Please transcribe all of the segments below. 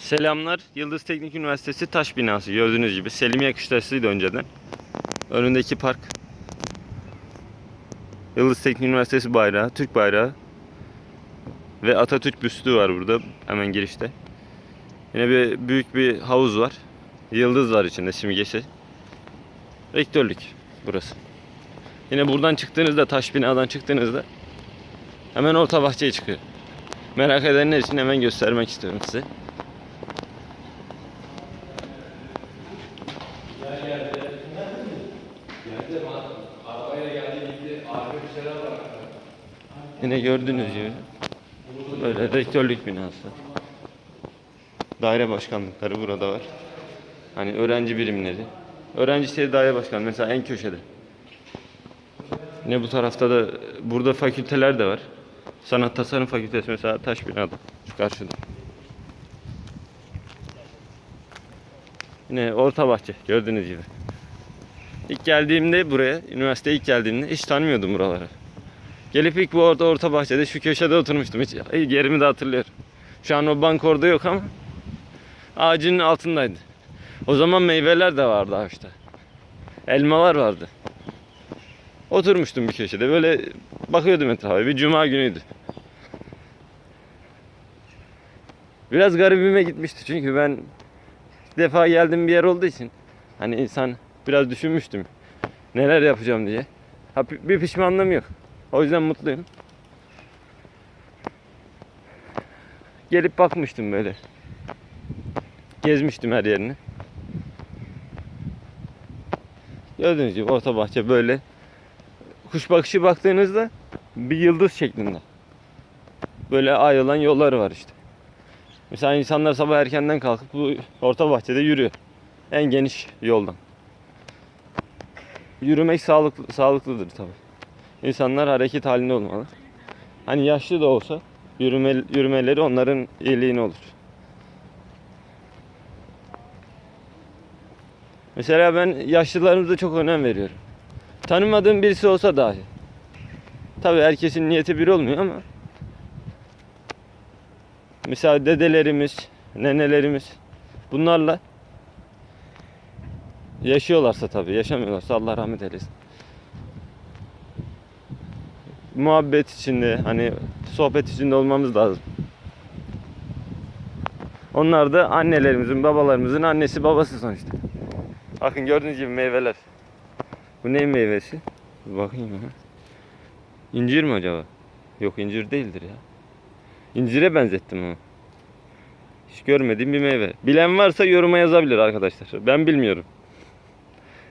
Selamlar. Yıldız Teknik Üniversitesi taş binası gördüğünüz gibi. Selimiye Kışlası'ydı önceden. Önündeki park. Yıldız Teknik Üniversitesi bayrağı, Türk bayrağı. Ve Atatürk büstü var burada hemen girişte. Yine bir büyük bir havuz var. Yıldız var içinde simgesi. Rektörlük burası. Yine buradan çıktığınızda taş binadan çıktığınızda hemen orta bahçeye çıkıyor. Merak edenler için hemen göstermek istiyorum size. Yine gördüğünüz gibi böyle rektörlük binası. Daire başkanlıkları burada var. Hani öğrenci birimleri. Öğrenci sitesi daire başkanı mesela en köşede. Yine bu tarafta da burada fakülteler de var. Sanat Tasarım Fakültesi mesela taş binada şu karşıda. Yine orta bahçe gördüğünüz gibi. İlk geldiğimde buraya, üniversiteye ilk geldiğimde hiç tanımıyordum buraları. Gelip ilk bu orta, orta bahçede şu köşede oturmuştum. Hiç yerimi de hatırlıyorum. Şu an o bank orada yok ama ağacının altındaydı. O zaman meyveler de vardı ağaçta. Elmalar vardı. Oturmuştum bir köşede böyle bakıyordum etrafa. Bir cuma günüydü. Biraz garibime gitmişti çünkü ben ilk defa geldiğim bir yer olduğu için hani insan biraz düşünmüştüm neler yapacağım diye. Ha, bir pişmanlığım yok. O yüzden mutluyum. Gelip bakmıştım böyle. Gezmiştim her yerini. Gördüğünüz gibi orta bahçe böyle. Kuş bakışı baktığınızda bir yıldız şeklinde. Böyle ayrılan yolları var işte. Mesela insanlar sabah erkenden kalkıp bu orta bahçede yürüyor. En geniş yoldan. Yürümek sağlıklı, sağlıklıdır tabii. İnsanlar hareket halinde olmalı. Hani yaşlı da olsa yürüme, yürümeleri onların iyiliğine olur. Mesela ben yaşlılarımıza çok önem veriyorum. Tanımadığım birisi olsa dahi. Tabii herkesin niyeti bir olmuyor ama mesela dedelerimiz, nenelerimiz bunlarla yaşıyorlarsa tabii, yaşamıyorlarsa Allah rahmet eylesin. Muhabbet içinde, hani sohbet içinde olmamız lazım. Onlar da annelerimizin, babalarımızın annesi babası sonuçta. Bakın gördüğünüz gibi meyveler. Bu ne meyvesi? Bakayım ya. İncir mi acaba? Yok incir değildir ya. İncire benzettim onu. Hiç görmediğim bir meyve. Bilen varsa yoruma yazabilir arkadaşlar. Ben bilmiyorum.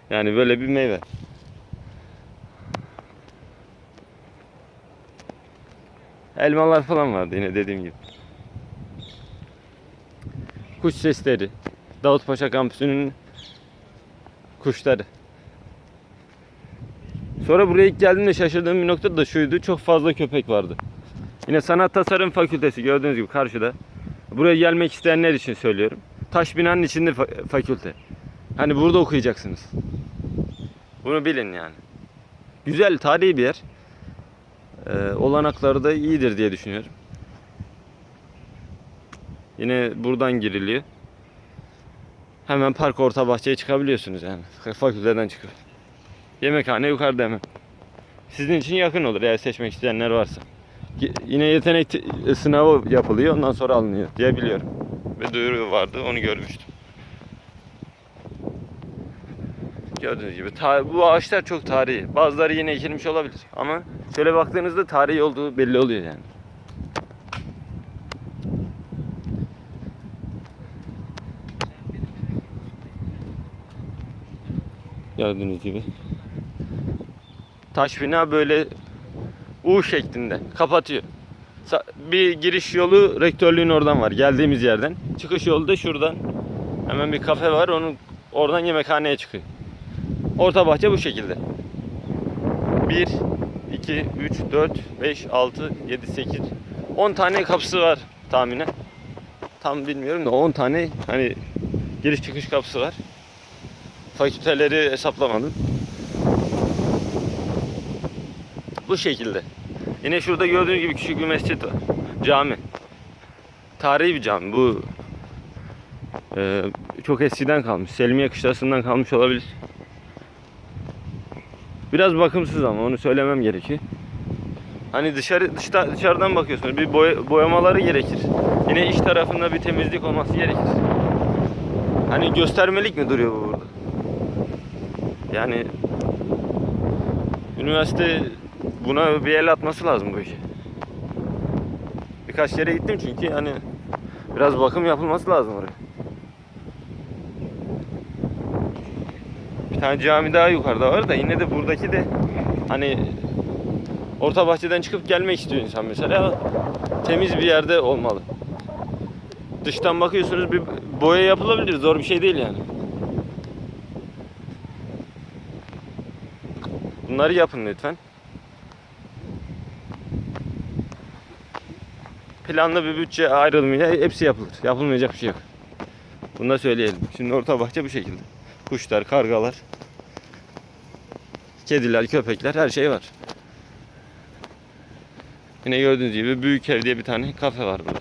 Yani böyle bir meyve. Elmalar falan vardı yine dediğim gibi. Kuş sesleri. Davutpaşa kampüsünün kuşları. Sonra buraya ilk geldiğimde şaşırdığım bir nokta da şuydu. Çok fazla köpek vardı. Yine Sanat Tasarım Fakültesi gördüğünüz gibi karşıda. Buraya gelmek isteyenler için söylüyorum. Taş binanın içinde fa- fakülte. Hani burada okuyacaksınız. Bunu bilin yani. Güzel, tarihi bir yer. Ee, olanakları da iyidir diye düşünüyorum. Yine buradan giriliyor. Hemen park orta bahçeye çıkabiliyorsunuz yani. Fakülteden çıkıp. Yemekhane yukarıda hemen. Sizin için yakın olur eğer seçmek isteyenler varsa. Yine yetenek te- sınavı yapılıyor ondan sonra alınıyor diye biliyorum. Ve duyuru vardı onu görmüştüm. Gördüğünüz gibi bu ağaçlar çok tarihi. Bazıları yine ekilmiş olabilir ama şöyle baktığınızda tarihi olduğu belli oluyor yani. Gördüğünüz gibi. Taş bina böyle U şeklinde kapatıyor. Bir giriş yolu rektörlüğün oradan var geldiğimiz yerden. Çıkış yolu da şuradan. Hemen bir kafe var onun oradan yemekhaneye çıkıyor. Orta bahçe bu şekilde. 1 2 3 4 5 6 7 8 10 tane kapısı var tahminen. Tam bilmiyorum da 10 tane hani giriş çıkış kapısı var. Fakülteleri hesaplamadım. Bu şekilde. Yine şurada gördüğünüz gibi küçük bir mescit var. Cami. Tarihi bir cami. Bu Ee, çok eskiden kalmış. Selmiye kışlasından kalmış olabilir. Biraz bakımsız ama onu söylemem gerekiyor. Hani dışarı dışta, dışarıdan bakıyorsunuz bir boya- boyamaları gerekir. Yine iç tarafında bir temizlik olması gerekir. Hani göstermelik mi duruyor bu burada? Yani üniversite buna bir el atması lazım bu işe. Birkaç yere gittim çünkü hani biraz bakım yapılması lazım oraya. Bir tane cami daha yukarıda var da yine de buradaki de hani orta bahçeden çıkıp gelmek istiyor insan mesela temiz bir yerde olmalı. Dıştan bakıyorsunuz bir boya yapılabilir zor bir şey değil yani. Bunları yapın lütfen. Planlı bir bütçe ayrılmıyor. Hepsi yapılır. Yapılmayacak bir şey yok. Bunu da söyleyelim. Şimdi orta bahçe bu şekilde. Kuşlar, kargalar, kediler, köpekler her şey var. Yine gördüğünüz gibi büyük ev diye bir tane kafe var burada.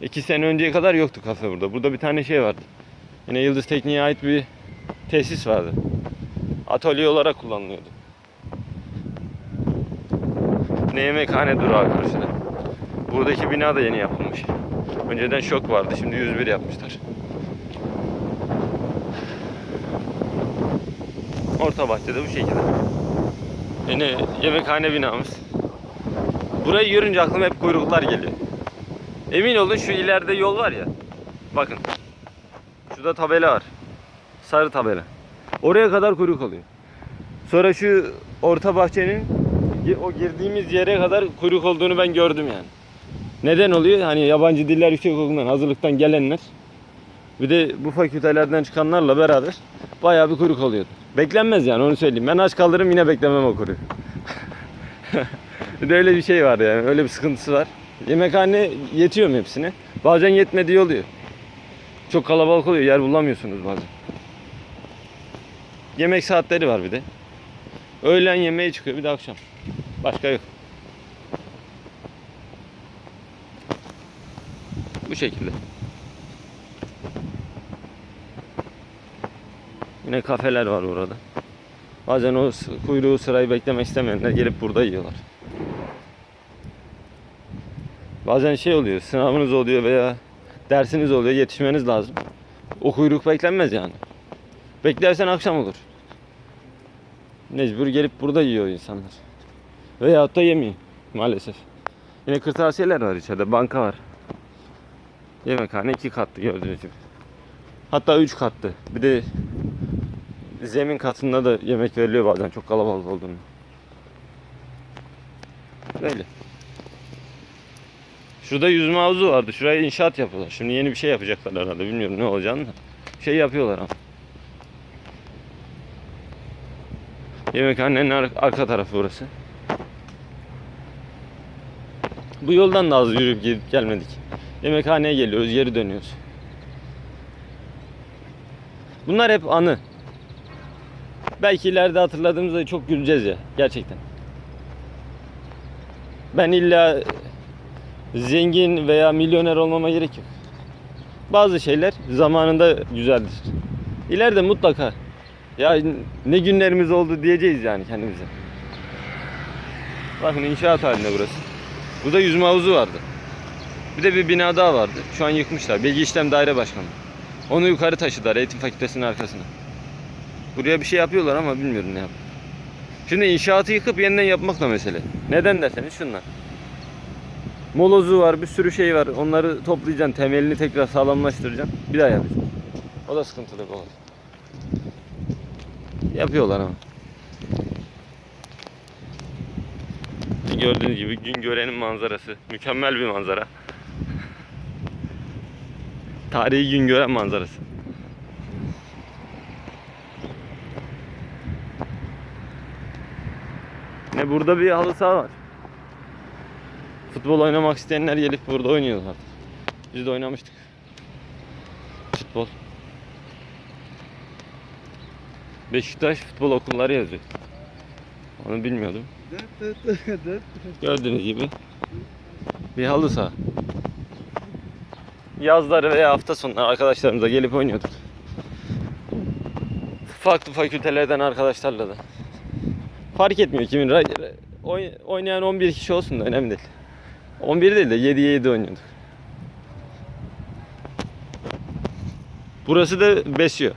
İki sene önceye kadar yoktu kafe burada. Burada bir tane şey vardı. Yine Yıldız Tekniğe ait bir tesis vardı. Atölye olarak kullanılıyordu. Ne yemekhane durağı karşıda. Buradaki bina da yeni yapılmış. Önceden şok vardı. Şimdi 101 yapmışlar. Orta bahçede bu şekilde. Yine yemekhane binamız. Burayı görünce aklıma hep kuyruklar geliyor. Emin olun şu ileride yol var ya. Bakın. Şurada tabela var. Sarı tabela. Oraya kadar kuyruk oluyor. Sonra şu orta bahçenin o girdiğimiz yere kadar kuyruk olduğunu ben gördüm yani. Neden oluyor? Hani yabancı diller yüksekokulu'ndan hazırlıktan gelenler bir de bu fakültelerden çıkanlarla beraber bayağı bir kuyruk oluyordu. Beklenmez yani onu söyleyeyim. Ben aç kalırım yine beklemem o kuyruğu. bir de öyle bir şey var yani. Öyle bir sıkıntısı var. Yemekhane yetiyor mu hepsine? Bazen yetmediği oluyor. Çok kalabalık oluyor. Yer bulamıyorsunuz bazen. Yemek saatleri var bir de. Öğlen yemeği çıkıyor bir de akşam. Başka yok. Şekilde. Yine kafeler var orada. Bazen o kuyruğu sırayı beklemek istemeyenler gelip burada yiyorlar. Bazen şey oluyor, sınavınız oluyor veya dersiniz oluyor, yetişmeniz lazım. O kuyruk beklenmez yani. Beklersen akşam olur. Mecbur gelip burada yiyor insanlar. Veyahut da yemiyor maalesef. Yine kırtasiyeler var içeride, banka var. Yemekhane iki katlı gördüğünüz gibi. Hatta üç katlı. Bir de zemin katında da yemek veriliyor bazen çok kalabalık olduğunu. Böyle. Şurada yüzme havuzu vardı. Şuraya inşaat yapıyorlar. Şimdi yeni bir şey yapacaklar herhalde. Bilmiyorum ne olacağını da. Şey yapıyorlar ama. Yemekhanenin ar- arka tarafı burası. Bu yoldan da az yürüyüp gidip gelmedik. Yemekhaneye geliyoruz, geri dönüyoruz. Bunlar hep anı. Belki ileride hatırladığımızda çok güleceğiz ya gerçekten. Ben illa zengin veya milyoner olmama gerek yok. Bazı şeyler zamanında güzeldir. İleride mutlaka ya ne günlerimiz oldu diyeceğiz yani kendimize. Bakın inşaat halinde burası. Burada yüzme havuzu vardı. Bir de bir bina daha vardı. Şu an yıkmışlar. Bilgi İşlem Daire Başkanı. Onu yukarı taşıdılar eğitim fakültesinin arkasına. Buraya bir şey yapıyorlar ama bilmiyorum ne yap. Şimdi inşaatı yıkıp yeniden yapmak da mesele. Neden derseniz şunlar. Molozu var, bir sürü şey var. Onları toplayacaksın, temelini tekrar sağlamlaştıracaksın. Bir daha yapacaksın. O da sıkıntılı olay. Yapıyorlar ama. Gördüğünüz gibi gün görenin manzarası. Mükemmel bir manzara. Tarihi gün gören manzarası. Ne burada bir halı saha var. Futbol oynamak isteyenler gelip burada oynuyorlar. Biz de oynamıştık. Futbol. Beşiktaş futbol okulları yazıyor. Onu bilmiyordum. Gördüğünüz gibi Bir halı saha. Yazları veya hafta sonları arkadaşlarımıza gelip oynuyorduk. Farklı fakültelerden arkadaşlarla da. Fark etmiyor kimin. Oynayan 11 kişi olsun da önemli değil. 11 değil de 7'ye 7 oynuyorduk. Burası da besiyor.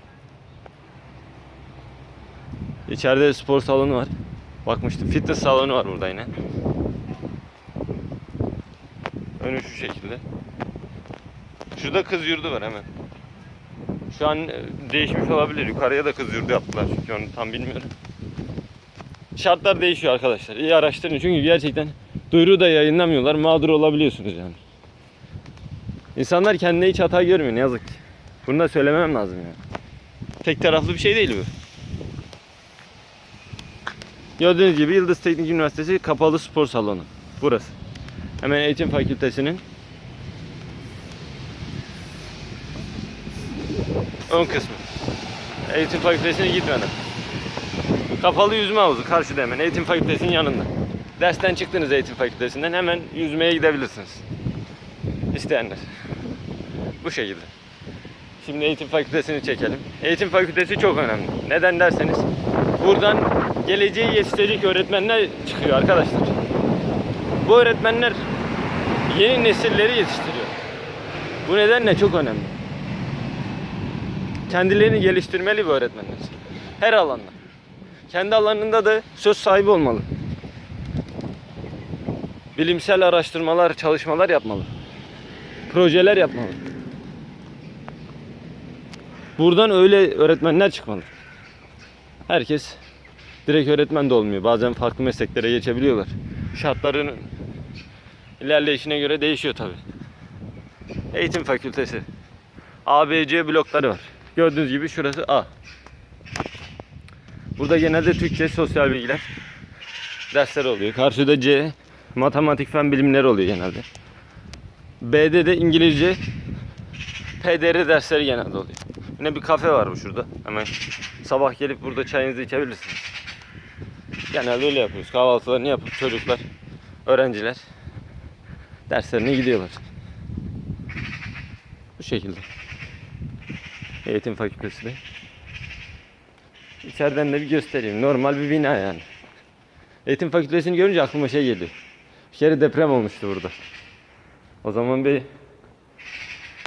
İçeride spor salonu var. Bakmıştım. Fitness salonu var burada yine. Önü şu şekilde. Şurada kız yurdu var hemen. Şu an e, değişmiş olabilir. Yukarıya da kız yurdu yaptılar çünkü onu tam bilmiyorum. Şartlar değişiyor arkadaşlar. İyi araştırın çünkü gerçekten duyuru da yayınlamıyorlar. Mağdur olabiliyorsunuz yani. İnsanlar kendine hiç hata görmüyor ne yazık ki. Bunu da söylemem lazım yani. Tek taraflı bir şey değil bu. Gördüğünüz gibi Yıldız Teknik Üniversitesi kapalı spor salonu. Burası. Hemen eğitim fakültesinin ön kısmı. Eğitim fakültesine gitmeden. Kapalı yüzme havuzu karşıda hemen eğitim fakültesinin yanında. Dersten çıktınız eğitim fakültesinden hemen yüzmeye gidebilirsiniz. İsteyenler. Bu şekilde. Şimdi eğitim fakültesini çekelim. Eğitim fakültesi çok önemli. Neden derseniz buradan geleceği yetiştirecek öğretmenler çıkıyor arkadaşlar. Bu öğretmenler yeni nesilleri yetiştiriyor. Bu nedenle çok önemli. Kendilerini geliştirmeli bu öğretmenler. Her alanda. Kendi alanında da söz sahibi olmalı. Bilimsel araştırmalar, çalışmalar yapmalı. Projeler yapmalı. Buradan öyle öğretmenler çıkmalı. Herkes direkt öğretmen de olmuyor. Bazen farklı mesleklere geçebiliyorlar. Şartların ilerleyişine göre değişiyor tabi. Eğitim fakültesi. A, B, C blokları var. Gördüğünüz gibi şurası A. Burada genelde Türkçe, sosyal bilgiler dersler oluyor. Karşıda C, matematik fen bilimleri oluyor genelde. B'de de İngilizce, PDR dersleri genelde oluyor. Yine bir kafe var bu şurada. Hemen sabah gelip burada çayınızı içebilirsiniz. Genelde öyle yapıyoruz. Kahvaltılarını yapıp çocuklar, öğrenciler derslerine gidiyorlar. Bu şekilde. Eğitim fakültesi de. İçeriden de bir göstereyim. Normal bir bina yani. Eğitim fakültesini görünce aklıma şey geliyor. Bir kere deprem olmuştu burada. O zaman bir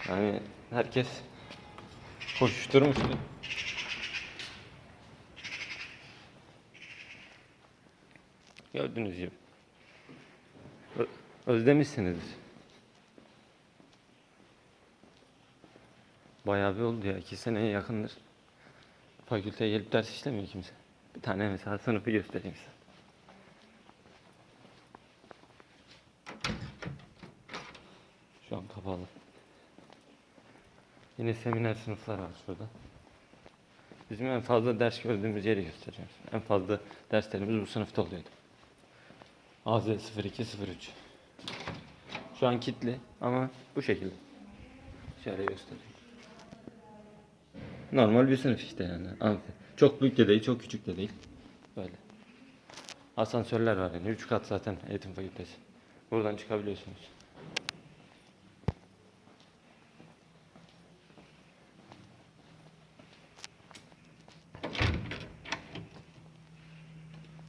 hani herkes koşuşturmuştu. Gördüğünüz gibi. Özlemişsinizdir. Bayağı bir oldu ya. iki seneye yakındır. Fakülteye gelip ders işlemiyor kimse. Bir tane mesela sınıfı göstereyim size. Şu an kapalı. Yine seminer sınıflar var şurada. Bizim en fazla ders gördüğümüz yeri göstereceğim. En fazla derslerimiz bu sınıfta oluyordu. AZ 0203. Şu an kitli ama bu şekilde. Şöyle göstereyim. Normal bir sınıf işte yani. Amfi. Çok büyük de değil, çok küçük de değil. Böyle. Asansörler var yani. Üç kat zaten eğitim fakültesi. Buradan çıkabiliyorsunuz.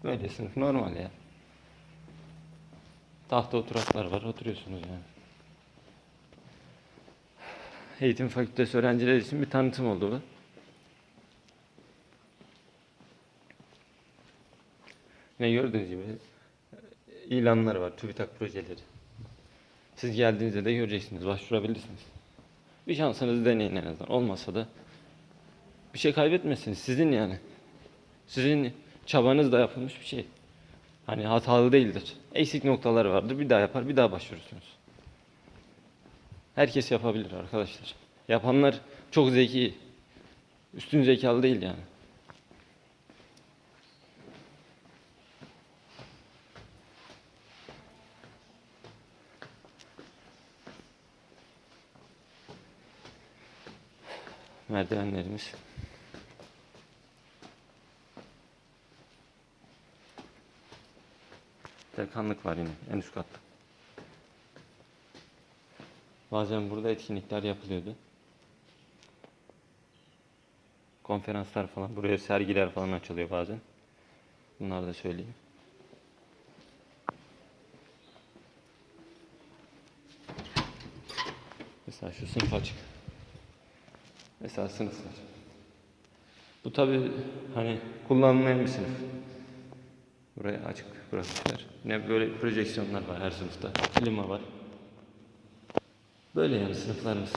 Böyle sınıf normal ya. Tahta oturaklar var, oturuyorsunuz yani. Eğitim fakültesi öğrencileri için bir tanıtım oldu bu. Yine gördüğünüz gibi ilanlar var, TÜBİTAK projeleri. Siz geldiğinizde de göreceksiniz, başvurabilirsiniz. Bir şansınızı deneyin en azından. Olmasa da bir şey kaybetmezsiniz. Sizin yani. Sizin çabanızla yapılmış bir şey. Hani hatalı değildir. Eksik noktaları vardır. Bir daha yapar, bir daha başvurursunuz. Herkes yapabilir arkadaşlar. Yapanlar çok zeki. Üstün zekalı değil yani. Merdivenlerimiz. Dekanlık var yine en üst katta. Bazen burada etkinlikler yapılıyordu. Konferanslar falan, buraya sergiler falan açılıyor bazen. Bunları da söyleyeyim. Mesela şu sınıf açık. Mesela sınıflar. Bu tabi hani kullanılmayan bir sınıf. Buraya açık bırakmışlar. Yine böyle projeksiyonlar var her sınıfta. Klima var. Böyle yani sınıflarımız.